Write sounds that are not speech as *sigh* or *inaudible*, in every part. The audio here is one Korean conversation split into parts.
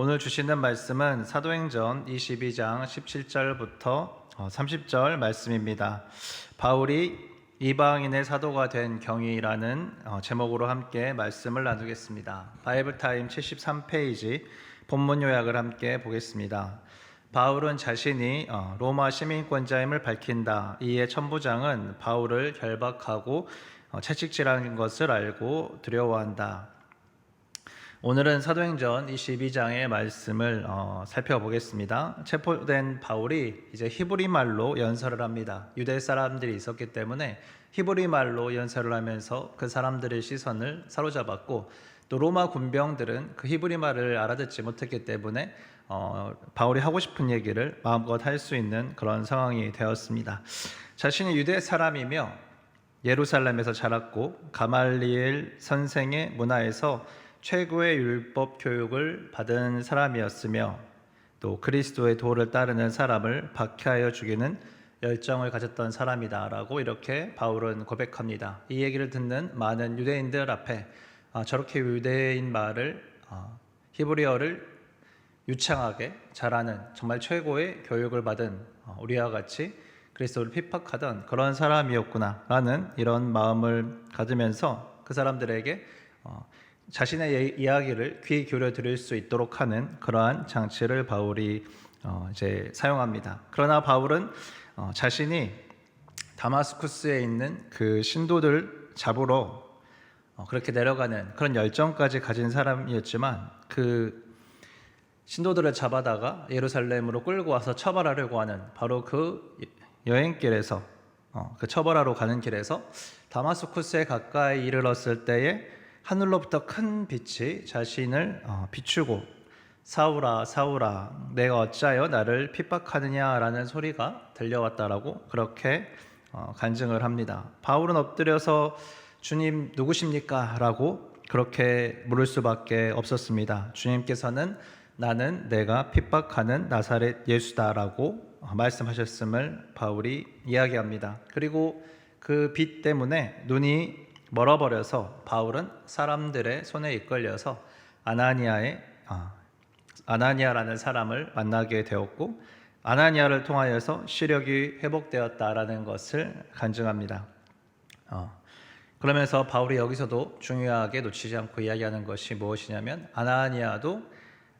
오늘 주시는 말씀은 사도행전 22장 17절부터 30절 말씀입니다. 바울이 이방인의 사도가 된 경위라는 어, 제목으로 함께 말씀을 나누겠습니다. 바이블 타임 73페이지 본문 요약을 함께 보겠습니다. 바울은 자신이 어, 로마 시민권자임을 밝힌다. 이에 천부장은 바울을 결박하고 어, 채찍질하는 것을 알고 두려워한다. 오늘은 사도행전 22장의 말씀을 어, 살펴보겠습니다. 체포된 바울이 이제 히브리 말로 연설을 합니다. 유대 사람들이 있었기 때문에 히브리 말로 연설을 하면서 그 사람들의 시선을 사로잡았고 또 로마 군병들은 그 히브리 말을 알아듣지 못했기 때문에 어, 바울이 하고 싶은 얘기를 마음껏 할 수 있는 그런 상황이 되었습니다. 자신이 유대 사람이며 예루살렘에서 자랐고 가말리엘 선생의 문화에서 최고의 율법 교육을 받은 사람이었으며 또 그리스도의 도를 따르는 사람을 박해하여 죽이는 열정을 가졌던 사람이다라고 이렇게 바울은 고백합니다. 이 얘기를 듣는 많은 유대인들 앞에 아, 저렇게 유대인 말을 아, 히브리어를 유창하게 잘하는 정말 최고의 교육을 받은 어, 우리와 같이 그리스도를 핍박하던 그런 사람이었구나라는 이런 마음을 가지면서 그 사람들에게 어, 자신의 이야기를 귀 기울여 들을 수 있도록 하는 그러한 장치를 바울이 어, 이제 사용합니다. 그러나 바울은 어, 자신이 다마스쿠스에 있는 그 신도들 잡으러 어, 그렇게 내려가는 그런 열정까지 가진 사람이었지만 그 신도들을 잡아다가 예루살렘으로 끌고 와서 처벌하려고 하는 바로 그 여행길에서 어, 그 처벌하러 가는 길에서 다마스쿠스에 가까이 이르렀을 때에 하늘로부터 큰 빛이 자신을 어, 비추고 사울아 사울아 내가 어찌하여 나를 핍박하느냐라는 소리가 들려왔다라고 그렇게 어, 간증을 합니다. 바울은 엎드려서 주님 누구십니까?라고 그렇게 물을 수밖에 없었습니다. 주님께서는 나는 내가 핍박하는 나사렛 예수다라고 말씀하셨음을 바울이 이야기합니다. 그리고 그 빛 때문에 눈이 멀어버려서 바울은 사람들의 손에 이끌려서 아나니아의 아, 아나니아라는 사람을 만나게 되었고 아나니아를 통하여서 시력이 회복되었다라는 것을 간증합니다. 어, 그러면서 바울이 여기서도 중요하게 놓치지 않고 이야기하는 것이 무엇이냐면 아나니아도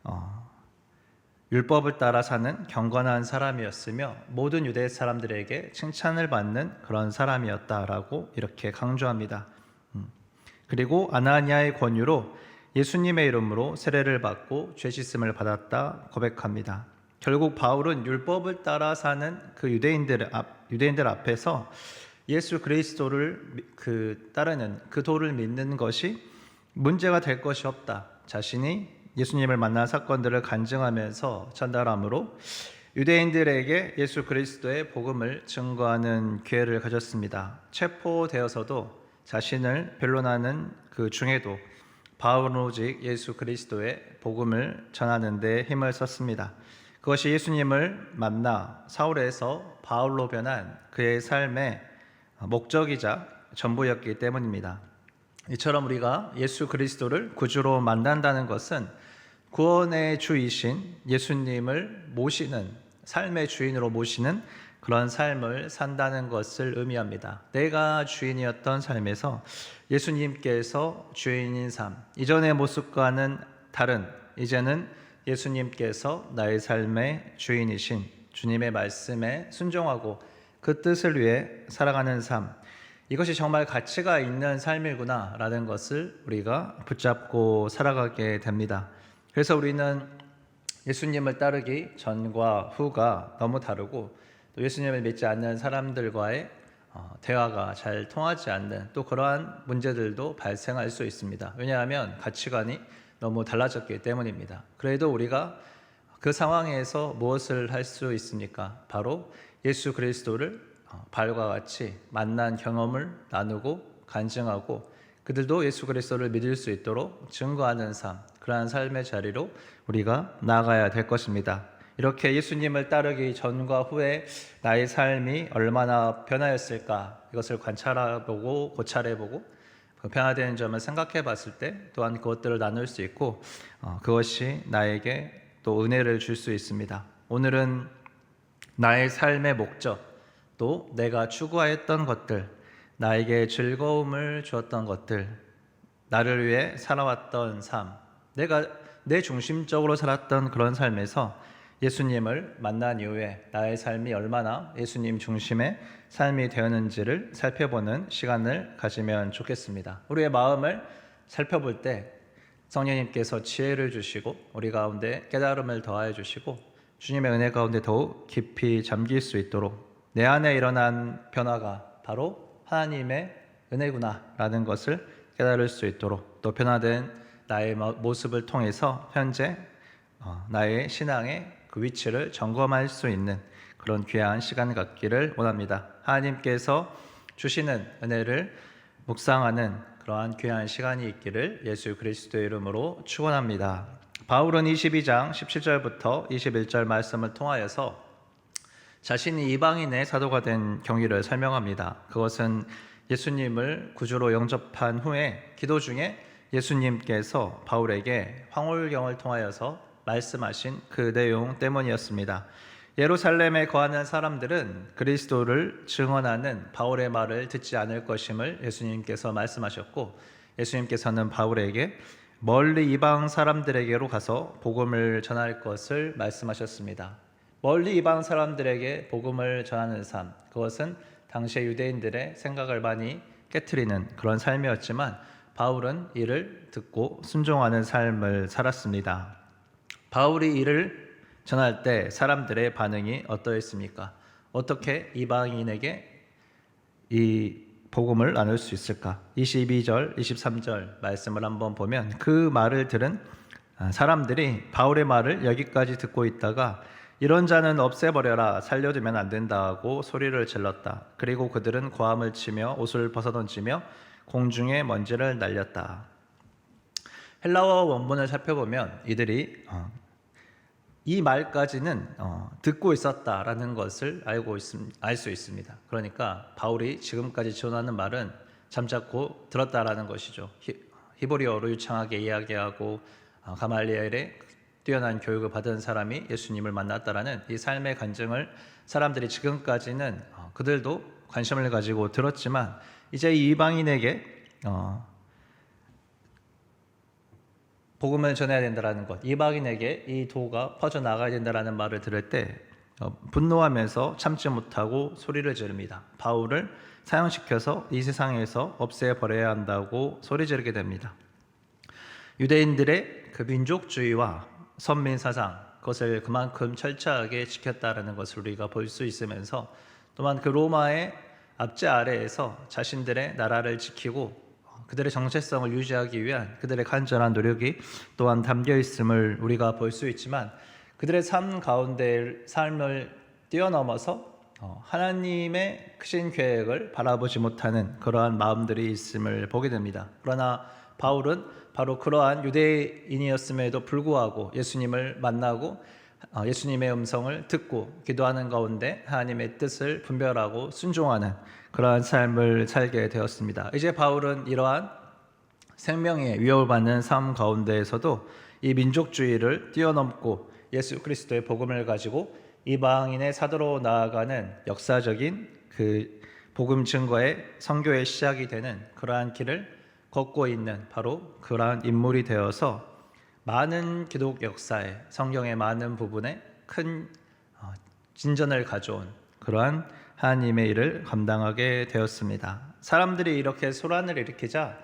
어, 율법을 따라 사는 경건한 사람이었으며 모든 유대 사람들에게 칭찬을 받는 그런 사람이었다라고 이렇게 강조합니다. 그리고 아나니아의 권유로 예수님의 이름으로 세례를 받고 죄 씻음을 받았다 고백합니다. 결국 바울은 율법을 따라 사는 그 유대인들 앞 유대인들 앞에서 예수 그리스도를 그 따르는 그 도를 믿는 것이 문제가 될 것이 없다. 자신이 예수님을 만난 사건들을 간증하면서 전달함으로 유대인들에게 예수 그리스도의 복음을 증거하는 기회를 가졌습니다. 체포되어서도 자신을 변론하는 그 중에도 바울은 오직 예수 그리스도의 복음을 전하는 데 힘을 썼습니다. 그것이 예수님을 만나 사울에서 바울로 변한 그의 삶의 목적이자 전부였기 때문입니다. 이처럼 우리가 예수 그리스도를 구주로 만난다는 것은 구원의 주이신 예수님을 모시는 삶의 주인으로 모시는 그런 삶을 산다는 것을 의미합니다. 내가 주인이었던 삶에서 예수님께서 주인인 삶, 이전의 모습과는 다른 이제는 예수님께서 나의 삶의 주인이신 주님의 말씀에 순종하고 그 뜻을 위해 살아가는 삶, 이것이 정말 가치가 있는 삶이구나라는 것을 우리가 붙잡고 살아가게 됩니다. 그래서 우리는 예수님을 따르기 전과 후가 너무 다르고 또 예수님을 믿지 않는 사람들과의 어, 대화가 잘 통하지 않는 또 그러한 문제들도 발생할 수 있습니다. 왜냐하면 가치관이 너무 달라졌기 때문입니다. 그래도 우리가 그 상황에서 무엇을 할 수 있습니까? 바로 예수 그리스도를 어, 발과 같이 만난 경험을 나누고 간증하고 그들도 예수 그리스도를 믿을 수 있도록 증거하는 삶, 그러한 삶의 자리로 우리가 나가야 될 것입니다. 이렇게 예수님을 따르기 전과 후에 나의 삶이 얼마나 변하였을까 이것을 관찰해보고 고찰해보고 그 변화되는 점을 생각해 봤을 때 또한 그것들을 나눌 수 있고 어, 그것이 나에게 또 은혜를 줄 수 있습니다. 오늘은 나의 삶의 목적 또 내가 추구하였던 것들 나에게 즐거움을 주었던 것들 나를 위해 살아왔던 삶 내가 내 중심적으로 살았던 그런 삶에서 예수님을 만난 이후에 나의 삶이 얼마나 예수님 중심의 삶이 되었는지를 살펴보는 시간을 가지면 좋겠습니다. 우리의 마음을 살펴볼 때 성령님께서 지혜를 주시고 우리 가운데 깨달음을 더하여 주시고 주님의 은혜 가운데 더욱 깊이 잠길 수 있도록 내 안에 일어난 변화가 바로 하나님의 은혜구나라는 것을 깨달을 수 있도록 또 변화된 나의 모습을 통해서 현재 어, 나의 신앙의 그 위치를 점검할 수 있는 그런 귀한 시간 갖기를 원합니다. 하나님께서 주시는 은혜를 묵상하는 그러한 귀한 시간이 있기를 예수 그리스도의 이름으로 축원합니다. 바울은 22장 17절부터 21절 말씀을 통하여서 자신이 이방인의 사도가 된 경위를 설명합니다. 그것은 예수님을 구주로 영접한 후에 기도 중에 예수님께서 바울에게 황홀경을 통하여서 말씀하신 그 내용 때문이었습니다. 예루살렘에 거하는 사람들은 그리스도를 증언하는 바울의 말을 듣지 않을 것임을 예수님께서 말씀하셨고 예수님께서는 바울에게 멀리 이방 사람들에게로 가서 복음을 전할 것을 말씀하셨습니다. 멀리 이방 사람들에게 복음을 전하는 삶, 그것은 당시의 유대인들의 생각을 많이 깨뜨리는 그런 삶이었지만 바울은 이를 듣고 순종하는 삶을 살았습니다. 바울이 이를 전할 때 사람들의 반응이 어떠했습니까? 어떻게 이방인에게 이 복음을 나눌 수 있을까? 22절, 23절 말씀을 한번 보면 그 말을 들은 사람들이 바울의 말을 여기까지 듣고 있다가 이런 자는 없애버려라 살려두면 안 된다고 소리를 질렀다. 그리고 그들은 고함을 치며 옷을 벗어던지며 공중에 먼지를 날렸다. 헬라어 원문을 살펴보면 이들이 어, 이 말까지는 어, 듣고 있었다라는 것을 알고 알수 있습니다. 그러니까 바울이 지금까지 전하는 말은 잠자코 들었다라는 것이죠. 히, 브리어로 유창하게 이야기하고 어, 가말리엘의 뛰어난 교육을 받은 사람이 예수님을 만났다라는 이 삶의 간증을 사람들이 지금까지는 어, 그들도 관심을 가지고 들었지만 이제 이방인에게 어, 복음을 전해야 된다라는 것, 이방인에게 이 도가 퍼져 나가야 된다라는 말을 들을 때 어, 분노하면서 참지 못하고 소리를 지릅니다. 바울을 사형시켜서 이 세상에서 없애 버려야 한다고 소리 지르게 됩니다. 유대인들의 그 민족주의와 선민 사상 그것을 그만큼 철저하게 지켰다라는 것을 우리가 볼 수 있으면서 또한 그 로마의 압제 아래에서 자신들의 나라를 지키고 그들의 정체성을 유지하기 위한 그들의 간절한 노력이 또한 담겨 있음을 우리가 볼 수 있지만 그들의 삶 가운데 삶을 뛰어넘어서 어, 하나님의 크신 계획을 바라보지 못하는 그러한 마음들이 있음을 보게 됩니다. 그러나 바울은 바로 그러한 유대인이었음에도 불구하고 예수님을 만나고 어, 예수님의 음성을 듣고 기도하는 가운데 하나님의 뜻을 분별하고 순종하는 그러한 삶을 살게 되었습니다. 이제 바울은 이러한 생명의 위협을 받는 삶 가운데에서도 이 민족주의를 뛰어넘고 예수 그리스도의 복음을 가지고 이방인의 사도로 나아가는 역사적인 그 복음 증거의 선교의 시작이 되는 그러한 길을 걷고 있는 바로 그러한 인물이 되어서 많은 기독 역사에 성경의 많은 부분에 큰 어, 진전을 가져온 그러한 하나님의 일을 감당하게 되었습니다. 사람들이 이렇게 소란을 일으키자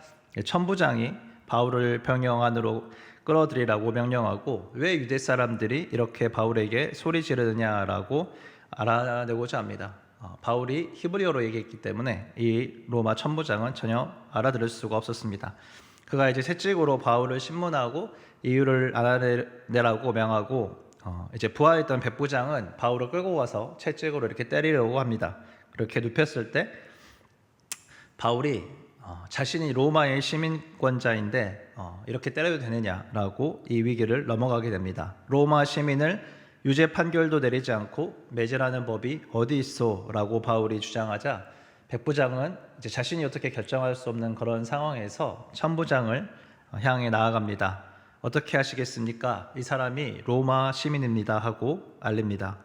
천부장이 바울을 병영 안으로 끌어들이라고 명령하고 왜 유대 사람들이 이렇게 바울에게 소리 지르느냐라고 알아내고자 합니다. 어, 바울이 히브리어로 얘기했기 때문에 이 로마 천부장은 전혀 알아들을 수가 없었습니다. 그가 이제 채찍으로 바울을 신문하고 이유를 알아내라고 명하고 어, 이제 부하했던 백부장은 바울을 끌고 가서 채찍으로 이렇게 때리려고 합니다. 그렇게 눕혔을 때 바울이 어, 자신이 로마의 시민권자인데 어, 이렇게 때려도 되느냐라고 이 위기를 넘어가게 됩니다. 로마 시민을 유죄 판결도 내리지 않고 매질하는 법이 어디 있어라고 바울이 주장하자 백부장은 이제 자신이 어떻게 결정할 수 없는 그런 상황에서 천부장을 향해 나아갑니다. 어떻게 하시겠습니까? 이 사람이 로마 시민입니다 하고 알립니다.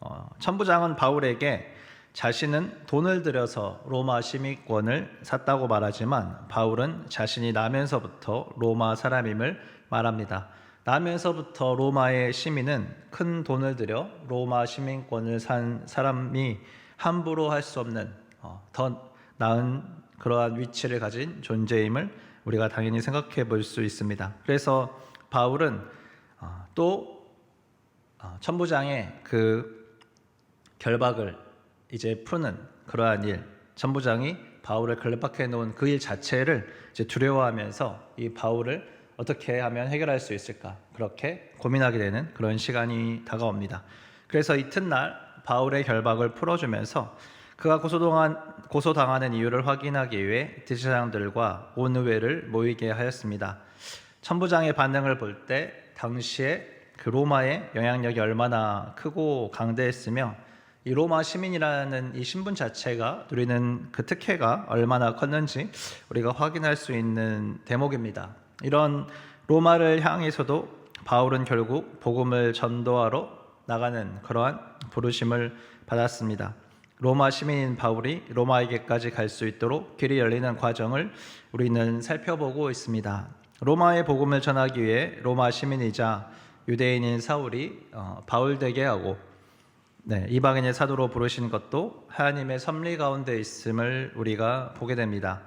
어, 천부장은 바울에게 자신은 돈을 들여서 로마 시민권을 샀다고 말하지만 바울은 자신이 나면서부터 로마 사람임을 말합니다. 나면서부터 로마의 시민은 큰 돈을 들여 로마 시민권을 산 사람이 함부로 할 수 없는 어, 더 나은 그러한 위치를 가진 존재임을 우리가 당연히 생각해 볼 수 있습니다. 그래서 바울은 어, 또 어, 천부장의 그 결박을 이제 푸는 그러한 일, 천부장이 바울을 결박해 놓은 그 일 자체를 이제 두려워하면서 이 바울을 어떻게 하면 해결할 수 있을까 그렇게 고민하게 되는 그런 시간이 다가옵니다. 그래서 이튿날 바울의 결박을 풀어주면서 그가 고소당한, 고소당하는 이유를 확인하기 위해 대제사장들과 온 의회를 모이게 하였습니다. 천부장의 반응을 볼 때 당시에 그 로마의 영향력이 얼마나 크고 강대했으며 이 로마 시민이라는 이 신분 자체가 누리는 그 특혜가 얼마나 컸는지 우리가 확인할 수 있는 대목입니다. 이런 로마를 향해서도 바울은 결국 복음을 전도하러 나가는 그러한 부르심을 받았습니다. 로마 시민인 바울이 로마에게까지 갈 수 있도록 길이 열리는 과정을 우리는 살펴보고 있습니다. 로마의 복음을 전하기 위해 로마 시민이자 유대인인 사울이 어, 바울 되게 하고 네, 이방인의 사도로 부르신 것도 하나님의 섭리 가운데 있음을 우리가 보게 됩니다.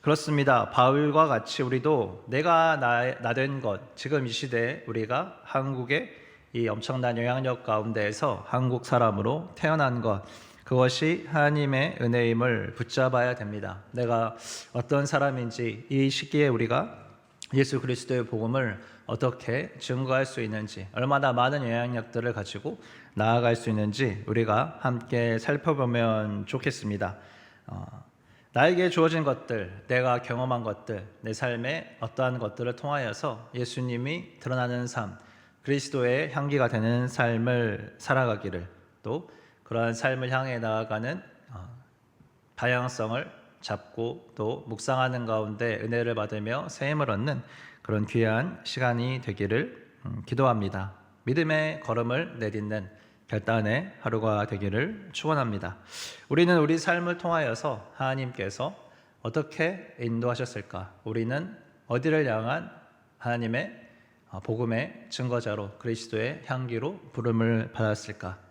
그렇습니다. 바울과 같이 우리도 내가 나된 것, 지금 이 시대에 우리가 한국의 이 엄청난 영향력 가운데에서 한국 사람으로 태어난 것, 그것이 하나님의 은혜임을 붙잡아야 됩니다. 내가 어떤 사람인지 이 시기에 우리가 예수 그리스도의 복음을 어떻게 증거할 수 있는지, 얼마나 많은 영향력들을 가지고 나아갈 수 있는지 우리가 함께 살펴보면 좋겠습니다. 어, 나에게 주어진 것들, 내가 경험한 것들, 내 삶의 어떠한 것들을 통하여서 예수님이 드러나는 삶, 그리스도의 향기가 되는 삶을 살아가기를 또 그러한 삶을 향해 나아가는 어, 다양성을 잡고 또 묵상하는 가운데 은혜를 받으며 새 힘을 얻는 그런 귀한 시간이 되기를 음, 기도합니다. 믿음의 걸음을 내딛는 결단의 하루가 되기를 축원합니다. 우리는 우리 삶을 통하여서 하나님께서 어떻게 인도하셨을까? 우리는 어디를 향한 하나님의 어, 복음의 증거자로 그리스도의 향기로 부름을 받았을까?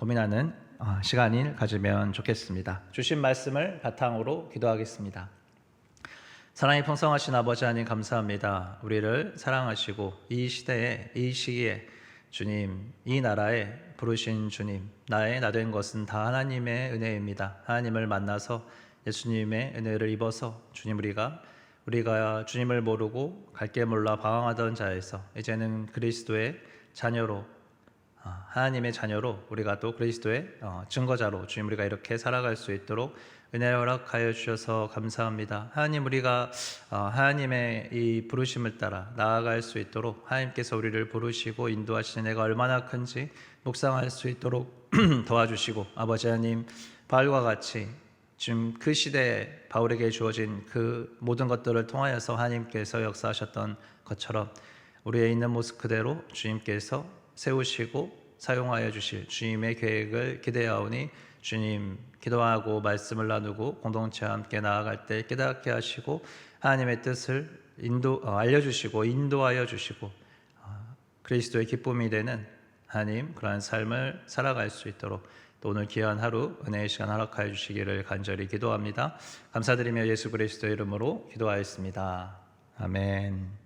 고민하는 어, 시간을 가지면 좋겠습니다. 주신 말씀을 바탕으로 기도하겠습니다. 사랑이 풍성하신 아버지 하나님 감사합니다. 우리를 사랑하시고 이 시대에 이 시기에 주님 이 나라에 부르신 주님 나의 나 된 것은 다 하나님의 은혜입니다. 하나님을 만나서 예수님의 은혜를 입어서 주님 우리가 우리가 주님을 모르고 갈길 몰라 방황하던 자에서 이제는 그리스도의 자녀로 아, 하나님의 자녀로 우리가 또 그리스도의 어, 증거자로 주님 우리가 이렇게 살아갈 수 있도록 은혜를 허락하여 주셔서 감사합니다. 하나님 우리가 어, 하나님의 이 부르심을 따라 나아갈 수 있도록 하나님께서 우리를 부르시고 인도하시는 애가 얼마나 큰지 묵상할 수 있도록 *clears throat* 도와주시고 아버지 하나님 바울과 같이 지금 그 시대에 바울에게 주어진 그 모든 것들을 통하여서 하나님께서 역사하셨던 것처럼 우리의 있는 모습 그대로 주님께서 세우시고 사용하여 주실 주님의 계획을 기대하오니 주님 기도하고 말씀을 나누고 공동체와 함께 나아갈 때 깨닫게 하시고 하나님의 뜻을 인도 어, 알려주시고 인도하여 주시고 어, 그리스도의 기쁨이 되는 하나님 그러한 삶을 살아갈 수 있도록 또 오늘 귀한 하루 은혜의 시간 허락하여 주시기를 간절히 기도합니다. 감사드리며 예수 그리스도 이름으로 기도하였습니다. 아멘.